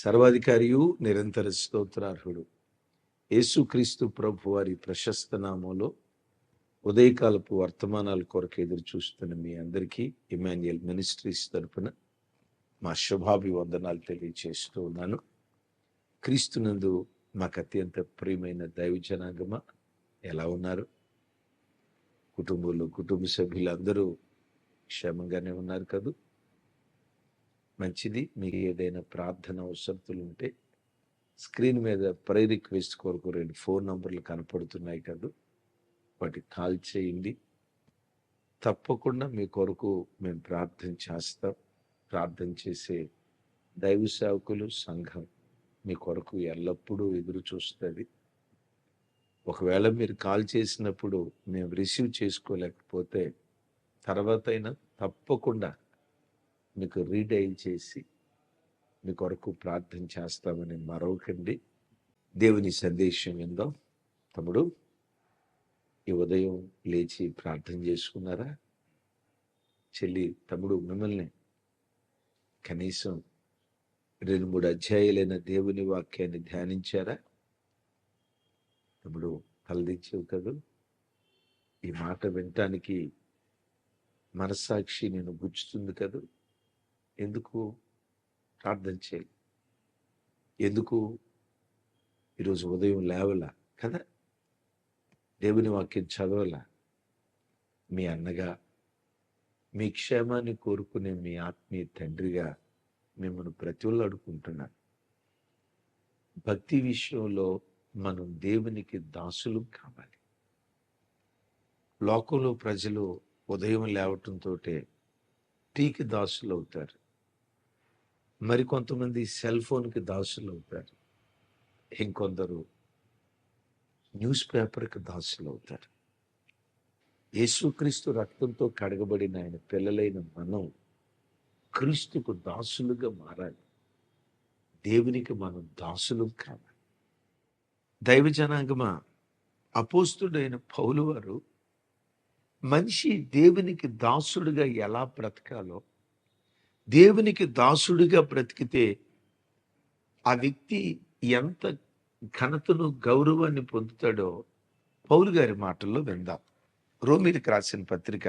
సర్వాధికారియు నిరంతర స్తోత్రార్హుడు. యేసుక్రీస్తు ప్రభు వారి ప్రశస్త నామంలో ఉదయకాలపు వర్తమానాల కొరకు ఎదురు చూస్తున్న మీ అందరికీ ఇమాన్యుయల్ మినిస్ట్రీస్ తరపున మా శుభాభివందనాలు తెలియచేస్తూ ఉన్నాను. క్రీస్తునందు మాకు అత్యంత ప్రియమైన దైవ జనాగమ ఎలా ఉన్నారు? కుటుంబంలో కుటుంబ సభ్యులందరూ క్షేమంగానే ఉన్నారు కదూ? మంచిది. మీకు ఏదైనా ప్రార్థన అవసరతలు ఉంటే స్క్రీన్ మీద ప్రై రిక్వెస్ట్ కొరకు రెండు ఫోన్ నంబర్లు కనపడుతున్నాయి కదా. వాటికి కాల్ చేయండి. తప్పకుండా మీ కొరకు మేము ప్రార్థన చేస్తాం. ప్రార్థన చేసే దైవ సేవకులు సంఘం మీ కొరకు ఎల్లప్పుడూ ఎదురు చూస్తుంది. ఒకవేళ మీరు కాల్ చేసినప్పుడు మేము రిసీవ్ చేసుకోలేకపోతే తర్వాత అయినా తప్పకుండా మీకు రీడైల్ చేసి మీ కొరకు ప్రార్థన చేస్తామని మరొకండి దేవుని సందేశం ఏందో తమ్ముడు ఈ ఉదయం లేచి ప్రార్థన చేసుకున్నారా? చెల్లి తమ్ముడు మిమ్మల్ని కనీసం రెండు మూడు అధ్యాయులైన దేవుని వాక్యాన్ని ధ్యానించారా? తమ్ముడు తలదించేవు కదా. ఈ మాట వినటానికి మనస్సాక్షి నేను గుచ్చుతుంది కదా. ఎందుకు ప్రార్థన చేయాలి? ఎందుకు ఈరోజు ఉదయం లేవలా? కదా? దేవుని వాక్యం చదవలా? మీ అన్నగా మీ క్షేమాన్ని కోరుకునే మీ ఆత్మీయ తండ్రిగా మిమ్మల్ని ప్రతి ఒళ్ళు అడుగుకుంటున్నాను. భక్తి విషయంలో మనం దేవునికి దాసులు కావాలి. లోకంలో ప్రజలు ఉదయం లేవటంతో టీకి దాసులు అవుతారు మరికొంతమంది సెల్ ఫోన్కి దాసులు అవుతారు. ఇంకొందరు న్యూస్ పేపర్కి దాసులు అవుతారు. యేసుక్రీస్తు రక్తంతో కడగబడిన ఆయన పిల్లలైన మనం క్రీస్తుకు దాసులుగా మారాలి. దేవునికి మనం దాసులు కావాలి. దైవ జనాంగమా? అపోస్తుడైన పౌలు వారు మనిషి దేవునికి దాసుడుగా ఎలా బ్రతకాలో దేవునికి దాసుడిగా బ్రతికితే ఆ వ్యక్తి ఎంత ఘనతను గౌరవాన్ని పొందుతాడో పౌలు గారి మాటల్లో విందాం. రోమిలికి రాసిన పత్రిక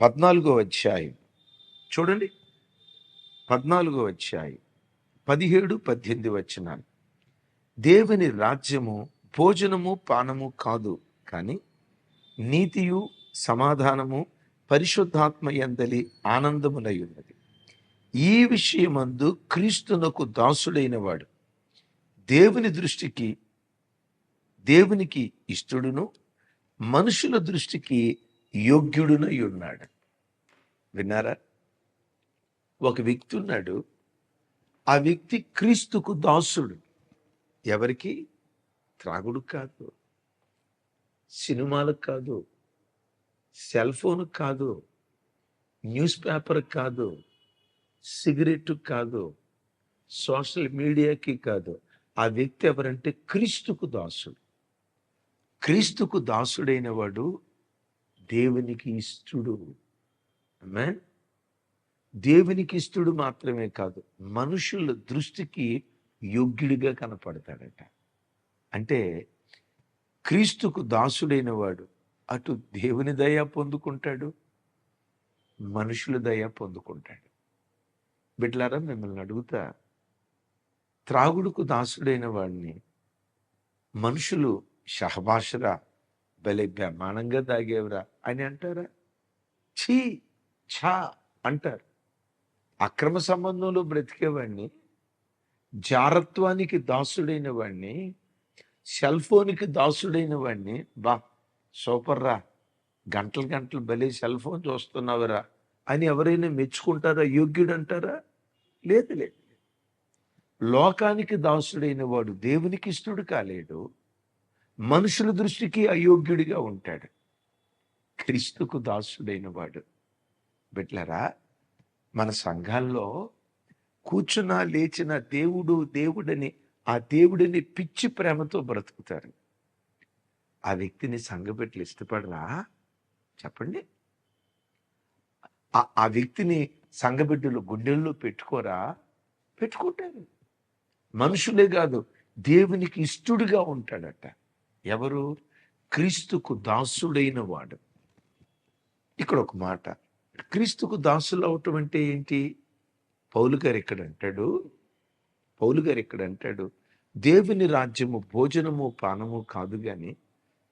పద్నాలుగో అధ్యాయం. చూడండి. పద్నాలుగో అధ్యాయం పదిహేడు పద్దెనిమిది వచ్చినాను దేవుని రాజ్యము భోజనము పానము కాదు కానీ నీతియు సమాధానము పరిశుద్ధాత్మ ఎందలి ఆనందమునై ఉన్నది. ఈ విషయమందు క్రీస్తునకు దాసుడైన వాడు దేవుని దృష్టికి దేవునికి ఇష్టడును మనుషుల దృష్టికి యోగ్యుడునై ఉన్నాడు. విన్నారా? ఒక వ్యక్తి ఉన్నాడు. ఆ వ్యక్తి క్రీస్తుకు దాసుడు. ఎవరికి? త్రాగుడు కాదు. సినిమాలకు కాదు. సెల్ ఫోన్ కాదు. న్యూస్ పేపర్ కాదు. సిగరెట్ కాదు సోషల్ మీడియాకి కాదు. ఆ వ్యక్తి ఎవరంటే క్రీస్తుకు దాసుడు. క్రీస్తుకు దాసుడైన వాడు దేవునికి ఇష్టడు దేవునికి ఇష్టడు మాత్రమే కాదు మనుషుల దృష్టికి యోగ్యుడిగా కనపడతాడట. అంటే క్రీస్తుకు దాసుడైన వాడు అటు దేవుని దయ పొందుకుంటాడు మనుషుల దయ పొందుకుంటాడు. బిడ్లారా మిమ్మల్ని అడుగుతా. త్రాగుడుకు దాసుడైన వాడిని మనుషులు షహబాషరా భలే బ్రహ్మాండంగా తాగేవరా అని అంటారా? ఛీ ఛా అంటారు. అక్రమ సంబంధంలో బ్రతికేవాడిని జారత్వానికి దాసుడైన వాడిని సెల్ ఫోన్కి దాసుడైన వాడిని బా సూపర్ రా గంటలు గంటలు భలే సెల్ ఫోన్ చూస్తున్నావురా. అని ఎవరైనా మెచ్చుకుంటారా? యోగ్యుడు అంటారా లేదు లేదు. లోకానికి దాసుడైన వాడు దేవునికి ఇష్టడు కాలేడు. మనుషుల దృష్టికి అయోగ్యుడిగా ఉంటాడు. క్రీస్తుకు దాసుడైన వాడు. బిడ్లరా మన సంఘాల్లో కూర్చున్న లేచిన దేవుడు దేవుడని ఆ దేవుడిని పిచ్చి ప్రేమతో బ్రతుకుతారు. ఆ వ్యక్తిని సంఘపెట్లు ఇష్టపడరా? చెప్పండి. ఆ- వ్యక్తిని సంఘబిడ్డలు గుండెల్లో పెట్టుకోరా? పెట్టుకుంటారు మనుషులే కాదు దేవునికి ఇష్టడుగా ఉంటాడట. ఎవరు? క్రీస్తుకు దాసుడైన వాడు. ఇక్కడ ఒక మాట. క్రీస్తుకు దాసులు అవటం అంటే ఏంటి? పౌలు గారు ఇక్కడ అంటాడు పౌలు గారు ఇక్కడ అంటాడు దేవుని రాజ్యము భోజనము పానము కాదు గాని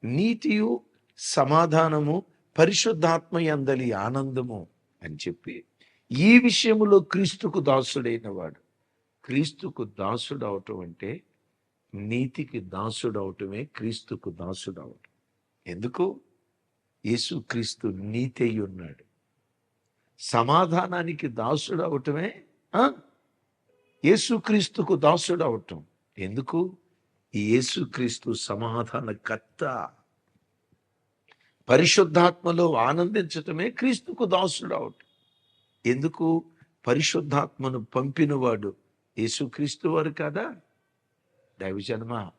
నీతియు సమాధానము పరిశుద్ధాత్మ అందలి ఆనందము. అని చెప్పి ఈ విషయంలో క్రీస్తుకు దాసుడైన వాడు క్రీస్తుకు దాసుడు అవటం అంటే నీతికి దాసుడు అవటమే క్రీస్తుకు దాసుడు అవటం ఎందుకు? యేసు క్రీస్తు నీతి అయి ఉన్నాడు. సమాధానానికి దాసుడు అవటమే యేసుక్రీస్తుకు దాసుడు అవటం ఎందుకు? యేసుక్రీస్తు సమాధాన కర్త పరిశుద్ధాత్మలో ఆనందించటమే క్రీస్తుకు దాసుడు అవటం ఎందుకు? పరిశుద్ధాత్మను పంపినవాడు యేసుక్రీస్తు వారు కదా? దైవజన్మ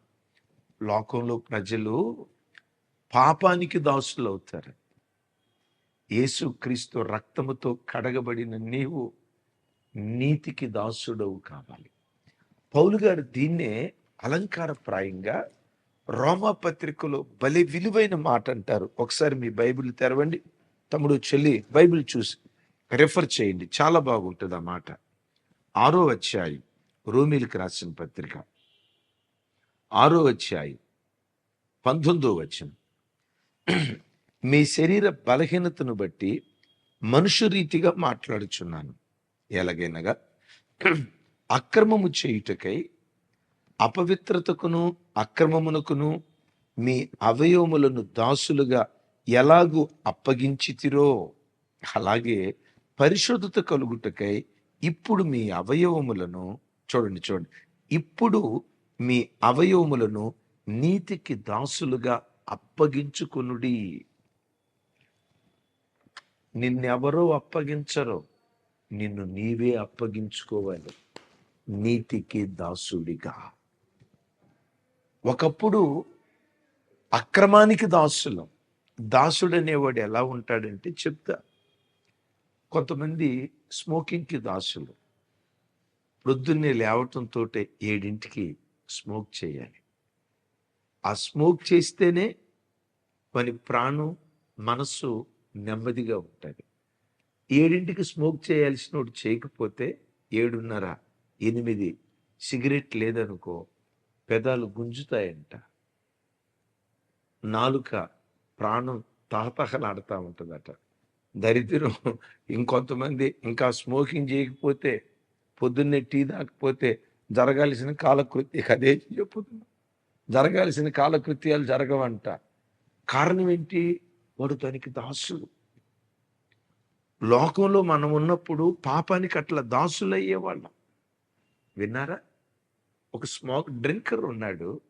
లోకంలో ప్రజలు పాపానికి దాసులు అవుతారు యేసుక్రీస్తు రక్తముతో కడగబడిన నీవు నీతికి దాసుడవు కావాలి. పౌలు గారు దీన్నే అలంకారప్రాయంగా రోమా పత్రికలో భలే విలువైన మాట అంటారు. ఒకసారి మీ బైబిల్ తెరవండి. తమ్ముడు చెల్లి బైబిల్ చూసి రెఫర్ చేయండి. చాలా బాగుంటుంది ఆ మాట. ఆరో అధ్యాయం రోమిలికి రాసిన పత్రిక. ఆరో అధ్యాయం పంతొమ్మిదో వచ్చిన మీ శరీర బలహీనతను బట్టి మనుషు రీతిగా మాట్లాడుచున్నాను. ఎలాగైనగా అక్రమము చేయుటకై అపవిత్రతకును అక్రమమునకును మీ అవయవములను దాసులుగా ఎలాగూ అప్పగించితిరో అలాగే పరిశుద్ధత కలుగుటకై ఇప్పుడు మీ అవయవములను చూడండి చూడండి ఇప్పుడు మీ అవయవములను నీతికి దాసులుగా అప్పగించుకునుడి. నిన్నెవరో అప్పగించరు నిన్ను నీవే అప్పగించుకోవాలి నీతికి దాసుడిగా. ఒకప్పుడు అక్రమానికి దాసులం. దాసుడు అనేవాడు ఎలా ఉంటాడంటే చెప్తా. కొంతమంది స్మోకింగ్కి దాసులు. ప్రొద్దున్నే లేవటంతో ఏడింటికి స్మోక్ చేయాలి. ఆ స్మోక్ చేస్తేనే మన ప్రాణం మనస్సు నెమ్మదిగా ఉంటుంది. ఏడింటికి స్మోక్ చేయాల్సిన వాడు చేయకపోతే ఏడున్నర ఎనిమిది సిగరెట్ లేదనుకో పెదాలు గుంజుతాయంట. నాలుక ప్రాణం తహతహలాడుతూ ఉంటుందట. దరిద్రం ఇంకొంతమంది ఇంకా స్మోకింగ్ చేయకపోతే పొద్దున్నే టీ తాకపోతే జరగాల్సిన కాలకృత్య అదే చెప్పుతున్నా జరగాల్సిన కాలకృత్యాలు జరగవంట. కారణం ఏంటి? వాడు తనకి దాసుడు. లోకంలో మనం ఉన్నప్పుడు పాపానికి అట్లా దాసులు అయ్యేవాళ్ళం విన్నారా? ఒక స్మోక్ డ్రింకర్ ఉన్నాడు.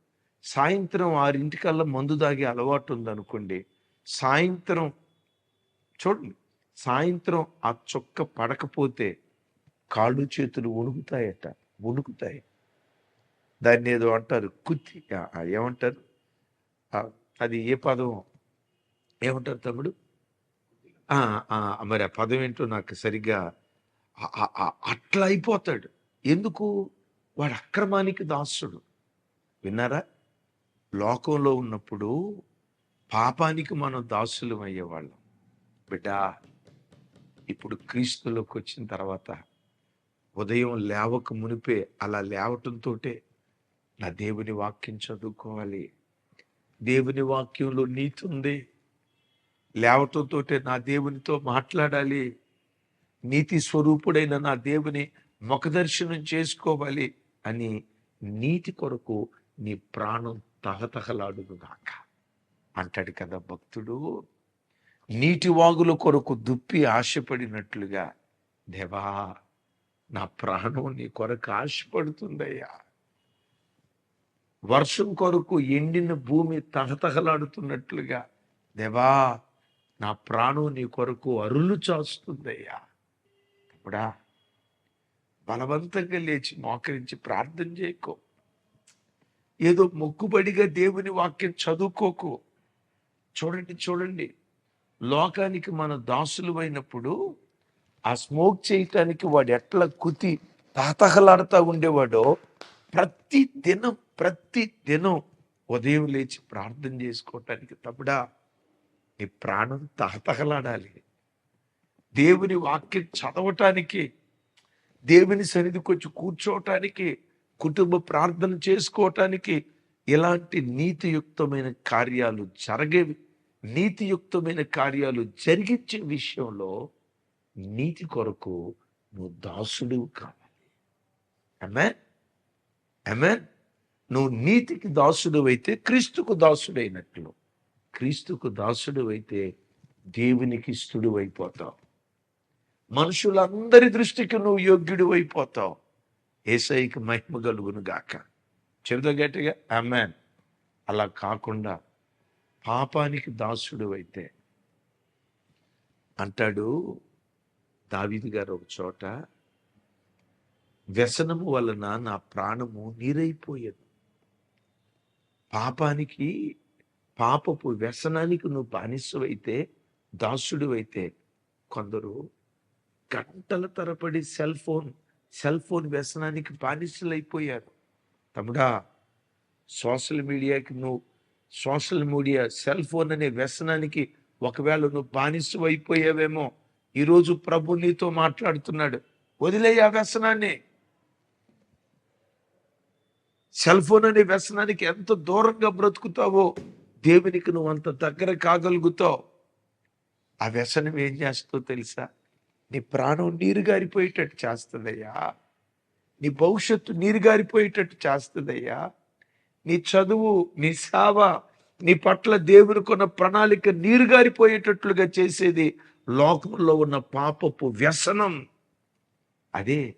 సాయంత్రం ఆరింటికల్లా మందు దాగే అలవాటు ఉందనుకోండి సాయంత్రం చూడండి. సాయంత్రం ఆ చొక్క పడకపోతే కాళ్ళు చేతులు వణుకుతాయట. వణుకుతాయి. దాన్ని ఏదో అంటారు కుత్తి ఏమంటారు? అది ఏ పదం? ఏమంటారు తమ్ముడు? మరి ఆ పదం ఏంటో నాకు సరిగ్గా అట్లా అయిపోతాడు. ఎందుకు? వాడు అక్రమానికి దాసుడు. విన్నారా? లోకంలో ఉన్నప్పుడు పాపానికి మనం దాసులం అయ్యేవాళ్ళం. బిడ్డా ఇప్పుడు క్రీస్తులోకి వచ్చిన తర్వాత ఉదయం లేవక మునిపే అలా లేవటంతో నా దేవుని వాక్యం చదువుకోవాలి. దేవుని వాక్యంలో నీతి ఉంది. లేవటంతో నా దేవునితో మాట్లాడాలి. నీతి స్వరూపుడైన నా దేవుని ముఖదర్శనం చేసుకోవాలి. అని నీతి కొరకు నీ ప్రాణం తహతహలాడుగాక అంటాడు కదా భక్తుడు. నీటి వాగుల కొరకు దుప్పి ఆశపడినట్లుగా దేవా నా ప్రాణం నీ కొరకు ఆశపడుతుందయ్యా. వర్షం కొరకు ఎండిన భూమి తహతహలాడుతున్నట్లుగా దేవా నా ప్రాణం నీ కొరకు అరులు చాస్తుందయ్యా అప్పుడా బలవంతంగా లేచి మోకరించి ప్రార్థన చేయకో. ఏదో మొక్కుబడిగా దేవుని వాక్యం చదువుకోకు. చూడండి చూడండి. లోకానికి మన దాసులు అయినప్పుడు ఆ స్మోక్ చేయటానికి వాడు ఎట్లా కుతి తాతహలాడుతూ ఉండేవాడో ప్రతి దినం ప్రతి దినం ఉదయం లేచి ప్రార్థన చేసుకోవటానికి తప్పుడా? నీ ప్రాణం తహతహలాడాలి. దేవుని వాక్యం చదవటానికి దేవుని సన్నిధికి వచ్చి కూర్చోవటానికి కుటుంబ ప్రార్థన చేసుకోవటానికి ఇలాంటి నీతియుక్తమైన కార్యాలు జరిగేవి నీతియుక్తమైన కార్యాలు జరిగించే విషయంలో నీతి కొరకు నువ్వు దాసుడు కావాలి. అమెన్ అమెన్ నువ్వు నీతికి దాసుడు అయితే క్రీస్తుకు దాసుడైనట్లు. క్రీస్తుకు దాసుడు అయితే దేవునికి ఇష్టడు అయిపోతావు మనుషులందరి దృష్టికి నువ్వు యోగ్యుడు అయిపోతావు. ఏసైకి మహిమ కలుగును గాక. చెబుతా గట్టిగా అమ్మాన్ అలా కాకుండా పాపానికి దాసుడు అయితే అంటాడు దావిది గారు ఒక చోట వ్యసనము వలన నా ప్రాణము నీరైపోయేది. పాపానికి పాపపు వ్యసనానికి నువ్వు బానిసవైతే దాసుడు అయితే కొందరు గంటల తరబడి సెల్ ఫోన్ సెల్ ఫోన్ వ్యసనానికి బానిసలైపోయారు. తమ్ముడా సోషల్ మీడియాకి నువ్వు సోషల్ మీడియా సెల్ ఫోన్ అనే వ్యసనానికి ఒకవేళ నువ్వు బానిస అయిపోయావేమో ఈరోజు ప్రభు నీతో మాట్లాడుతున్నాడు. వదిలే ఆ వ్యసనాన్ని? సెల్ ఫోన్ అనే వ్యసనానికి ఎంత దూరంగా బ్రతుకుతావో దేవునికి నువ్వు అంత దగ్గర కాగలుగుతావు. ఆ వ్యసనం ఏం చేస్తావు తెలుసా? నీ ప్రాణం నీరు గారిపోయేటట్టు చేస్తుందయ్యా. నీ భవిష్యత్తు నీరు గారిపోయేటట్టు చేస్తుందయ్యా. నీ చదువు నీ సేవ నీ పట్ల దేవునికున్న ప్రణాళిక నీరు గారిపోయేటట్లుగా చేసేది లోకంలో ఉన్న పాపపు వ్యసనం. అదే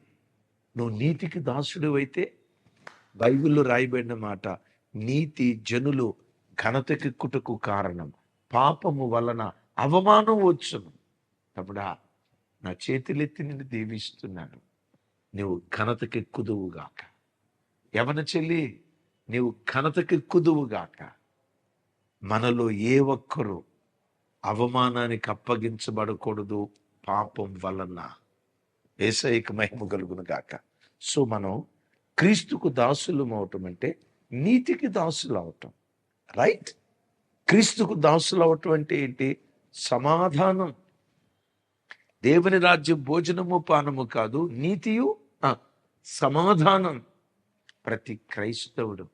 నువ్వు నీతికి దాసుడు అయితే బైబిల్లో రాయబడిన మాట నీతి జనులు ఘనతకెక్కుటకు కారణం. పాపము వలన అవమానం వచ్చును. తప్పుడా నా చేతులెత్తి నిన్ను దీవిస్తున్నాను. నువ్వు ఘనతకెక్కుదువుగాక యవన చెల్లి నీవు ఘనతకెక్కుదువుగాక మనలో ఏ ఒక్కరూ అవమానానికి అప్పగించబడకూడదు పాపం వలన. ఏసైకి మహిమ కలుగును గాక. సో మనం క్రీస్తుకు దాసులు అవటం అంటే నీతికి దాసులు అవటం రైట్? క్రీస్తుకు దాసులు అవటం అంటే ఏంటి? సమాధానం. దేవుని రాజ్యం భోజనము పానము కాదు నీతియు సమాధానం. ప్రతి క్రైస్తవుడు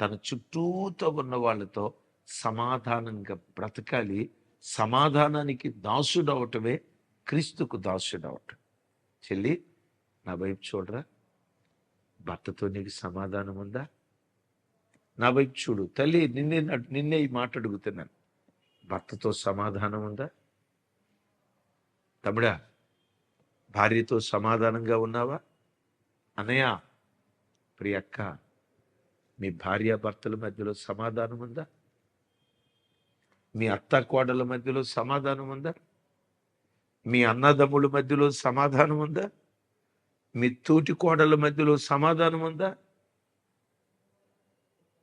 తన చుట్టూతో ఉన్న వాళ్ళతో సమాధానంగా బ్రతకాలి. సమాధానానికి దాసుడు అవటమే క్రీస్తుకు దాసుడవటం. చెల్లి నా వైపు చూడరా? భర్తతో నీకు సమాధానం ఉందా? నా వైపు చూడు. తల్లి నిన్నే నిన్నే ఈ మాట అడుగుతున్నాను భర్తతో సమాధానం ఉందా? తమ్ముడా భార్యతో సమాధానంగా ఉన్నావా? అన్నయ్య ప్రియక్క మీ భార్య భర్తల మధ్యలో సమాధానం ఉందా? మీ అత్త కోడల మధ్యలో సమాధానం ఉందా? మీ అన్నదమ్ముల మధ్యలో సమాధానం ఉందా? మీ తోటి కోడల మధ్యలో సమాధానం ఉందా?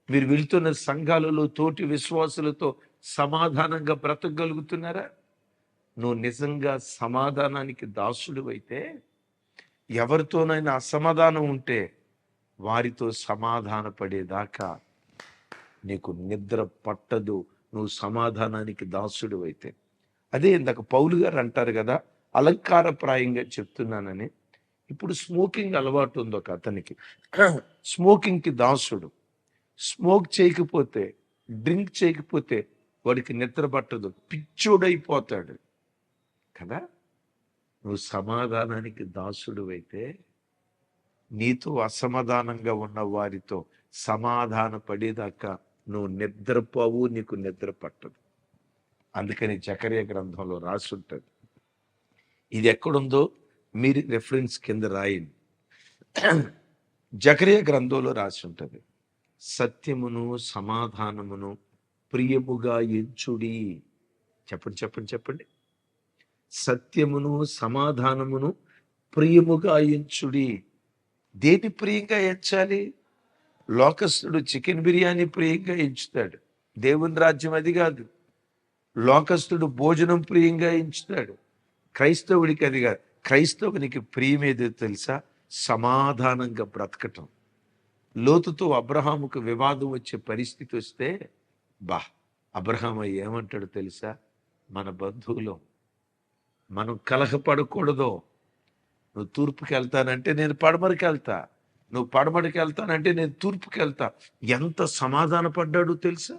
మీరు వెళ్తున్న సంఘాలలో తోటి విశ్వాసులతో సమాధానంగా బ్రతకగలుగుతున్నారా? నువ్వు నిజంగా సమాధానానికి దాసుడు అయితే ఎవరితోనైనా అసమాధానం ఉంటే వారితో సమాధాన పడేదాకా నీకు నిద్ర పట్టదు నువ్వు సమాధానానికి దాసుడు అయితే అదే ఇందాక పౌలు గారు అంటారు కదా అలంకారప్రాయంగా చెప్తున్నానని. ఇప్పుడు స్మోకింగ్ అలవాటు ఉంది ఒక అతనికి. స్మోకింగ్కి దాసుడు. స్మోక్ చేయకపోతే డ్రింక్ చేయకపోతే వాడికి నిద్ర పట్టదు. పిచ్చోడైపోతాడు. కదా? నువ్వు సమాధానానికి దాసుడు అయితే నీతో అసమాధానంగా ఉన్న వారితో సమాధాన పడేదాకా నువ్వు నిద్రపోవు నీకు నిద్ర పట్టదు. అందుకని జకర్య గ్రంథంలో రాసి ఉంటుంది ఇది ఎక్కడుందో మీరు రెఫరెన్స్ కింద రాయండి. జకర్య గ్రంథంలో రాసి ఉంటుంది సత్యమును సమాధానమును ప్రియముగా ఎంచుడి. చెప్పండి చెప్పండి చెప్పండి. సత్యమును సమాధానమును ప్రియముగా ఎంచుడి. దేని ప్రియంగా ఎంచాలి? లోకస్తుడు చికెన్ బిర్యానీ ప్రియంగా ఎంచుతాడు. దేవుని రాజ్యం అది కాదు. లోకస్తుడు భోజనం ప్రియంగా ఎంచుతాడు. క్రైస్తవుడికి అది కాదు. క్రైస్తవునికి ప్రియమేదో తెలుసా? సమాధానంగా బ్రతకటం. లోతుతో అబ్రహాముకు వివాదం వచ్చే పరిస్థితి వస్తే బా అబ్రహాం ఏమంటాడు తెలుసా? మన బంధువులు మనం కలహపడకూడదు. నువ్వు తూర్పుకి వెళ్తానంటే నేను పడమరికి వెళ్తా నువ్వు పడమరికి వెళ్తానంటే నేను తూర్పుకి వెళ్తా ఎంత సమాధాన పడ్డాడు తెలుసా?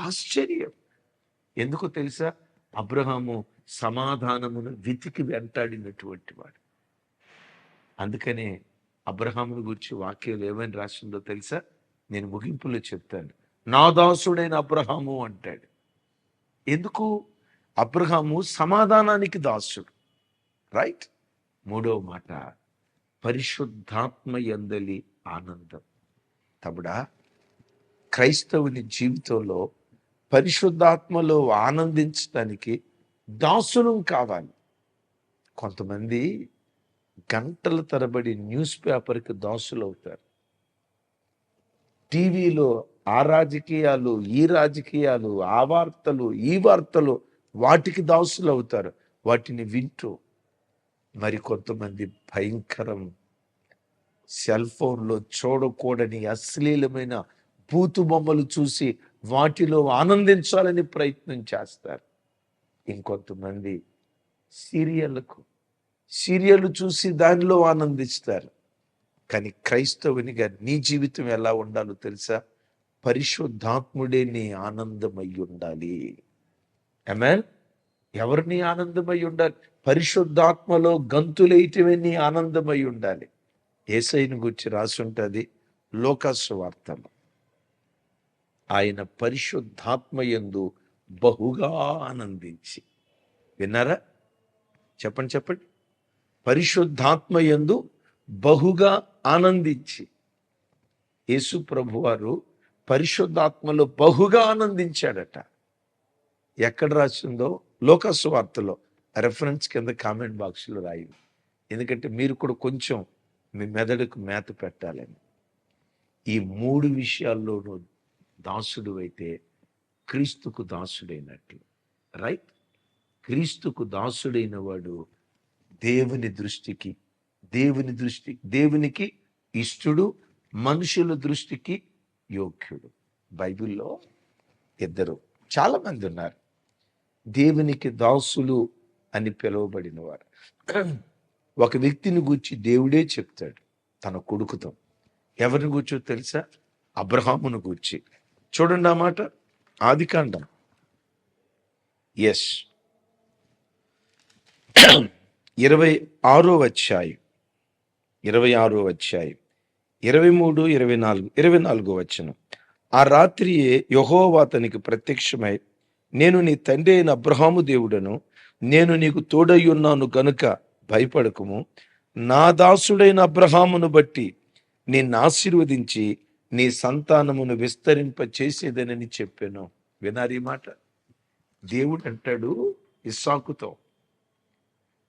ఆశ్చర్యం. ఎందుకో తెలుసా? అబ్రహాము సమాధానమును వెతికి వెంటాడినటువంటి వాడు. అందుకనే అబ్రహామును గురించి వాక్యాలు ఏమని రాసిందో తెలుసా? నేను ముగింపులో చెప్తాను. నా దాసుడైన అబ్రహాము అంటాడు. ఎందుకు? అబ్రహాము సమాధానానికి దాసుడు. రైట్ మూడవ మాట. పరిశుద్ధాత్మ ఎందలి ఆనందం. తబడా క్రైస్తవుని జీవితంలో పరిశుద్ధాత్మలో ఆనందించడానికి దాసులం కావాలి. కొంతమంది గంటల తరబడి న్యూస్ పేపర్కి దాసులు అవుతారు టీవీలో ఆ రాజకీయాలు ఈ రాజకీయాలు ఆ వార్తలు ఈ వార్తలు వాటికి దాసులు అవుతారు వాటిని వింటూ మరి కొంతమంది భయంకరం సెల్ ఫోన్లో చూడకూడని అశ్లీలమైన బూతు బొమ్మలు చూసి వాటిలో ఆనందించాలని ప్రయత్నం చేస్తారు. ఇంకొంతమంది సీరియళ్ళకు సీరియల్ చూసి దానిలో ఆనందిస్తారు. కానీ క్రైస్తవునిగా నీ జీవితం ఎలా ఉండాలో తెలుసా? పరిశుద్ధాత్ముడే నీ ఆనందమై ఉండాలి. ఎమెన్ ఎవరిని ఆనందమై ఉండాలి? పరిశుద్ధాత్మలో గంతులేయటమే నీ ఆనందమై ఉండాలి. ఏసైని గురించి రాసి ఉంటుంది ఆయన పరిశుద్ధాత్మ యందు బహుగా ఆనందించి. విన్నారా? చెప్పండి చెప్పండి. పరిశుద్ధాత్మ యందు బహుగా ఆనందించి. యేసు ప్రభువారు పరిశుద్ధాత్మలో బహుగా ఆనందించాడట. ఎక్కడ రాసిందో లోకస్ వార్తలో రెఫరెన్స్ కింద కామెంట్ బాక్స్లో రాయి. ఎందుకంటే మీరు కూడా కొంచెం మీ మెదడుకు మేత పెట్టాలని. ఈ మూడు విషయాల్లోనూ దాసుడు అయితే క్రీస్తుకు దాసుడైనట్లు రైట్ క్రీస్తుకు దాసుడైన వాడు దేవుని దృష్టికి దేవుని దృష్టి దేవునికి ఇష్టడు మనుషుల దృష్టికి యోగ్యుడు. బైబిల్లో ఇద్దరు. చాలామంది ఉన్నారు. దేవునికి దాసులు అని పిలువబడిన వారు ఒక వ్యక్తిని గూర్చి దేవుడే చెప్తాడు తన కొడుకుతో. ఎవరిని గూర్చో తెలుసా? అబ్రహామును గూర్చి. చూడండి ఆ మాట. ఆది కాండం. ఎస్ ఇరవై ఆరో అధ్యాయం. ఇరవై ఆరో అధ్యాయం. ఇరవై మూడు ఇరవై నాలుగు ఇరవై నాలుగో వచ్చిన ఆ రాత్రియే యహోవా అతనికి ప్రత్యక్షమై నేను నీ తండ్రి అయిన అబ్రహాము దేవుడను నేను నీకు తోడై ఉన్నాను గనుక భయపడకము. నా దాసుడైన అబ్రహామును బట్టి నిన్ను ఆశీర్వదించి నీ సంతానమును విస్తరింప చేసేదనని చెప్పాను. వినారు ఈ మాట? దేవుడు అంటాడు ఇస్సాకుతో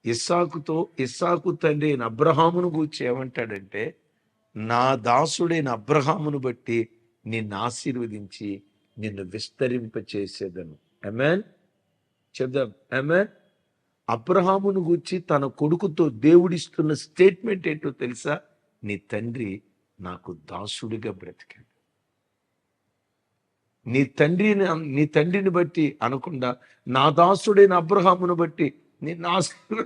ఇస్సాకుతో ఇస్సాకు తండ్రి అయిన అబ్రహామును గూర్చి ఏమంటాడంటే నా దాసుడైన అబ్రహామును బట్టి నిన్ను ఆశీర్వదించి నిన్ను విస్తరింప చేసేదను అమెన్ చెప్దాం. అమెన్ అబ్రహామును గూర్చి తన కొడుకుతో దేవుడిస్తున్న స్టేట్మెంట్ ఏంటో తెలుసా? నీ తండ్రి నాకు దాసుడిగా బ్రతికాడు. నీ తండ్రిని నీ తండ్రిని బట్టి అనకుండా నా దాసుడైన అబ్రహామును బట్టి నిన్ను ఆశీర్వ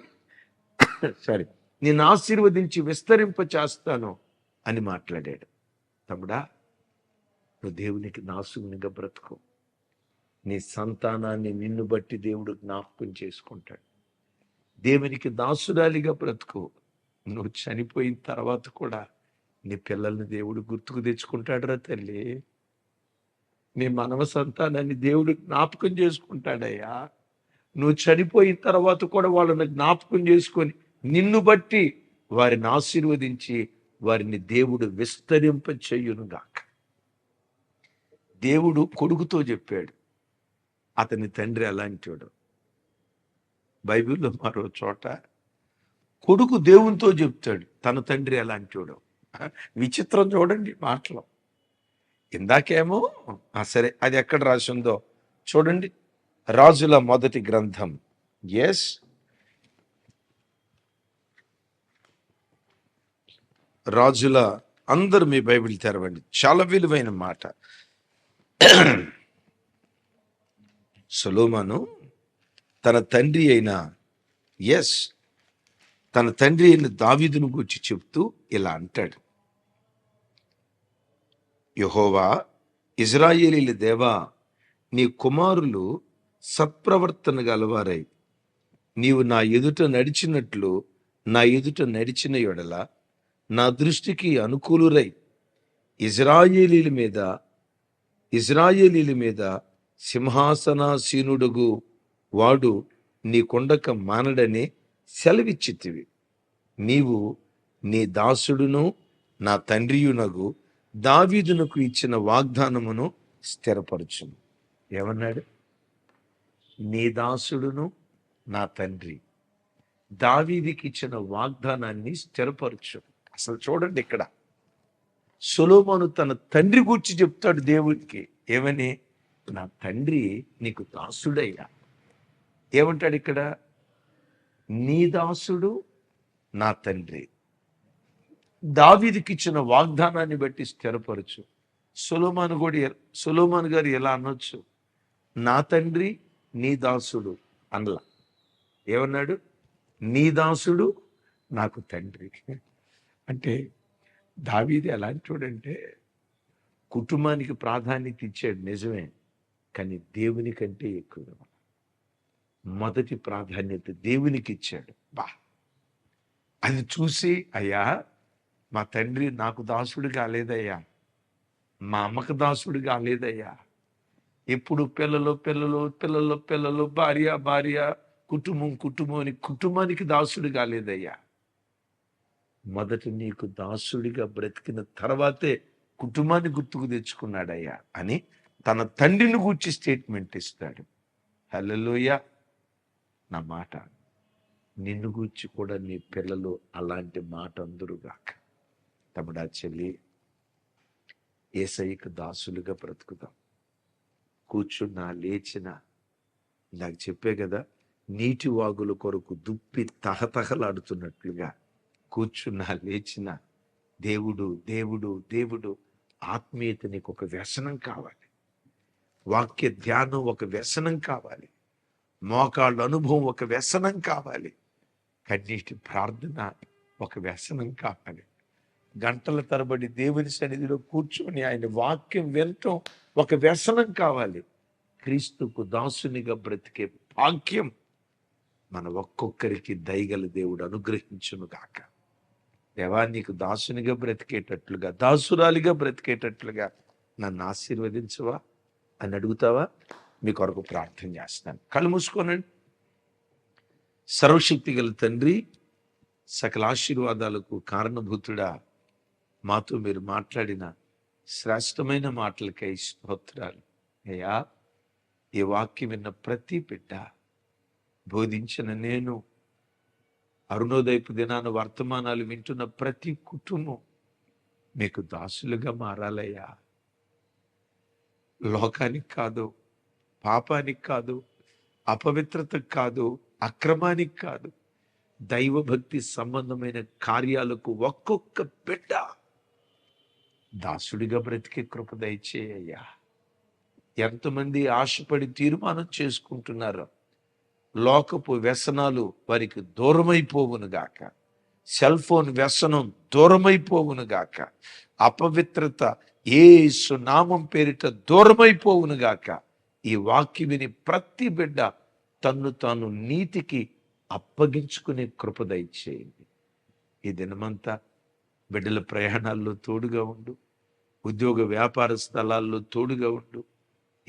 సారీ నిన్ను ఆశీర్వదించి విస్తరింప చేస్తాను అని మాట్లాడాడు. తమ్ముడా నువ్వు దేవునికి నాశువునిగా బ్రతుకు. నీ సంతానాన్ని నిన్ను బట్టి దేవుడు జ్ఞాపకం చేసుకుంటాడు. దేవునికి దాసురాలిగా బ్రతుకు. నువ్వు చనిపోయిన తర్వాత కూడా నీ పిల్లల్ని దేవుడు గుర్తుకు తెచ్చుకుంటాడురా తల్లి. నీ మనవ సంతానాన్ని దేవుడు జ్ఞాపకం చేసుకుంటాడయ్యా. నువ్వు చనిపోయిన తర్వాత కూడా వాళ్ళని జ్ఞాపకం చేసుకొని నిన్ను బట్టి వారిని ఆశీర్వదించి వారిని దేవుడు విస్తరింప చెయ్యునుగాక దేవుడు కొడుకుతో చెప్పాడు అతని తండ్రి అలాంటివాడు. బైబిల్లో మరో చోట కొడుకు దేవునితో చెప్తాడు తన తండ్రి అలాంటివాడు. విచిత్రం చూడండి మాటలు. ఇందాకేమో సరే అది ఎక్కడ రాసి ఉందో చూడండి. రాజుల మొదటి గ్రంథం. ఎస్ రాజుల అందరూ మీ బైబిల్ తెరవండి. చాలా విలువైన మాట. సొలోమాను తన తండ్రి అయిన ఎస్ తన తండ్రి అయిన దావీదును గురించి చెప్తూ ఇలా అంటాడు. యహోవా ఇజ్రాయేలీల దేవా నీ కుమారులు సత్ప్రవర్తన గలవారై నీవు నా ఎదుట నడిచినట్లు నా ఎదుట నడిచిన ఎడల నా దృష్టికి అనుకూలురై ఇజ్రాయేలీల మీద ఇజ్రాయేలీల మీద సింహాసనాసీనుడుగు వాడు నీ కొండక మానడని సెలవిచ్చితివి. నీవు నీ దాసుడును నా తండ్రియునగు దావీదునకు ఇచ్చిన వాగ్దానమును స్థిరపరచును ఏమన్నాడు? నీ దాసుడును నా తండ్రి దావీదికి ఇచ్చిన వాగ్దానాన్ని స్థిరపరచు అసలు చూడండి ఇక్కడ. సులోమను తన తండ్రి గురించి చెప్తాడు దేవుడికి ఏమని? నా తండ్రి నీకు దాసుడయ్యా. ఏమంటాడు ఇక్కడ? నీ దాసుడు నా తండ్రి. దావీదికి ఇచ్చిన వాగ్దానాన్ని బట్టి స్థిరపరచు. సులోమాను కూడా సులోమాన్ గారు ఎలా అనొచ్చు? నా తండ్రి నీ దాసుడు అనలా. ఏమన్నాడు? నీ దాసుడు నాకు తండ్రి. అంటే దావీది ఎలాంటి కుటుంబానికి ప్రాధాన్యత ఇచ్చాడు నిజమే. కానీ దేవుని కంటే ఎక్కువ మొదటి ప్రాధాన్యత దేవునికి ఇచ్చాడు. బా. అది చూసి అయ్యా మా తండ్రి నాకు దాసుడు కాలేదయ్యా. మా అమ్మకు దాసుడు కాలేదయ్యా. ఎప్పుడు పిల్లలు పిల్లలు పిల్లలు పిల్లలు భార్య భార్య కుటుంబం కుటుంబం అని కుటుంబానికి దాసుడు కాలేదయ్యా. మొదట నీకు దాసుడిగా బ్రతికిన తర్వాతే కుటుంబాన్ని గుర్తుకు తెచ్చుకున్నాడయ్యా అని తన తండ్రిని గూర్చి స్టేట్మెంట్ ఇస్తాడు. హల్లెలూయా! నా మాట నిన్ను గూర్చి కూడా నీ పిల్లలు అలాంటి మాట అందురుగాక తమడా చెల్లి ఏసైకి దాసులుగా బ్రతుకుదాం. కూర్చున్నా లేచిన నాకు చెప్పే కదా నీటి వాగుల కొరకు దుప్పి తహతహలాడుతున్నట్లుగా. కూర్చున్నా లేచిన దేవుడు దేవుడు దేవుడు ఆత్మీయత నీకు ఒక వ్యసనం కావాలి. వాక్య ధ్యానం ఒక వ్యసనం కావాలి. మోకాళ్ళ అనుభవం ఒక వ్యసనం కావాలి. కన్నీటి ప్రార్థన ఒక వ్యసనం కావాలి. గంటల తరబడి దేవుని సన్నిధిలో కూర్చొని ఆయన వాక్యం వినటం ఒక వ్యసనం కావాలి. క్రీస్తుకు దాసునిగా బ్రతికే భాగ్యం మన ఒక్కొక్కరికి దయగల దేవుడు అనుగ్రహించును గాక. దేవా నీకు దాసునిగా బ్రతికేటట్లుగా దాసురాలిగా బ్రతికేటట్లుగా నన్ను ఆశీర్వదించవా? అని అడుగుతావా? మీ కొరకు ప్రార్థన చేస్తాను. కళ్ళు మూసుకోనండి సర్వశక్తి గల తండ్రి సకల ఆశీర్వాదాలకు కారణభూతుడా మాతో మీరు మాట్లాడిన శ్రేష్టమైన మాటలకై స్తోత్రాలు. అయ్యా ఈ వాక్యం విన్న ప్రతి బిడ్డ బోధించిన నేను అరుణోదయపు దినాన వర్తమానాలు వింటున్న ప్రతి కుటుంబం మీకు దాసులుగా మారాలయ్యా. లోకానికి కాదు పాపానికి కాదు అపవిత్రతకు కాదు అక్రమానికి కాదు. దైవభక్తి సంబంధమైన కార్యాలకు ఒక్కొక్క బిడ్డ దాసుడిగా బ్రతికే కృప దయచేయ్యా ఎంతమంది ఆశపడి తీర్మానం చేసుకుంటున్నారో లోకపు వ్యసనాలు వారికి దూరమైపోవును గాక. సెల్ ఫోన్ వ్యసనం దూరమైపోవును గాక. అపవిత్రత ఏసు నామం పేరిట దూరమైపోవును గాక ఈ వాక్య విని ప్రతి బిడ్డ తన్ను తాను నీతికి అప్పగించుకునే కృపదయచేయండి ఈ దినమంతా బిడ్డల ప్రయాణాల్లో తోడుగా ఉండు. ఉద్యోగ వ్యాపార స్థలాల్లో తోడుగా ఉండు.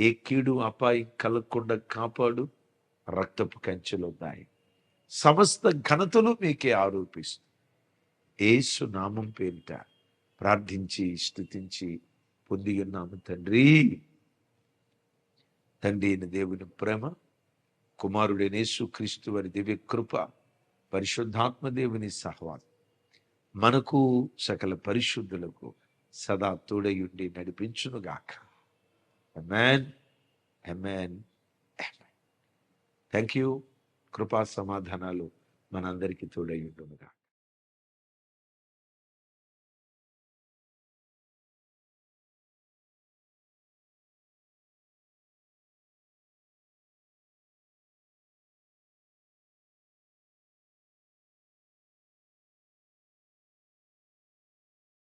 ఏ కీడు అపాయం కలగకుండా కాపాడు. రక్తపు కంచెలు ఉన్నాయి. సమస్త ఘనతలు మీకే ఆరోపిస్తూ. ఏసు నామం పేరిట ప్రార్థించి స్థుతించి పొంది ఉన్నాము తండ్రి. తండ్రి అయిన దేవుని ప్రేమ కుమారుడైన యేసు క్రీస్తు వారి దివ్య కృప పరిశుద్ధాత్మ దేవుని సహవాసం మనకు సకల పరిశుద్ధులకు సదా తోడయుండి నడిపించునుగాక. అమెన్ అమెన్ థ్యాంక్ యూ కృపా సమాధానాలు మనందరికీ తోడయుండునుగా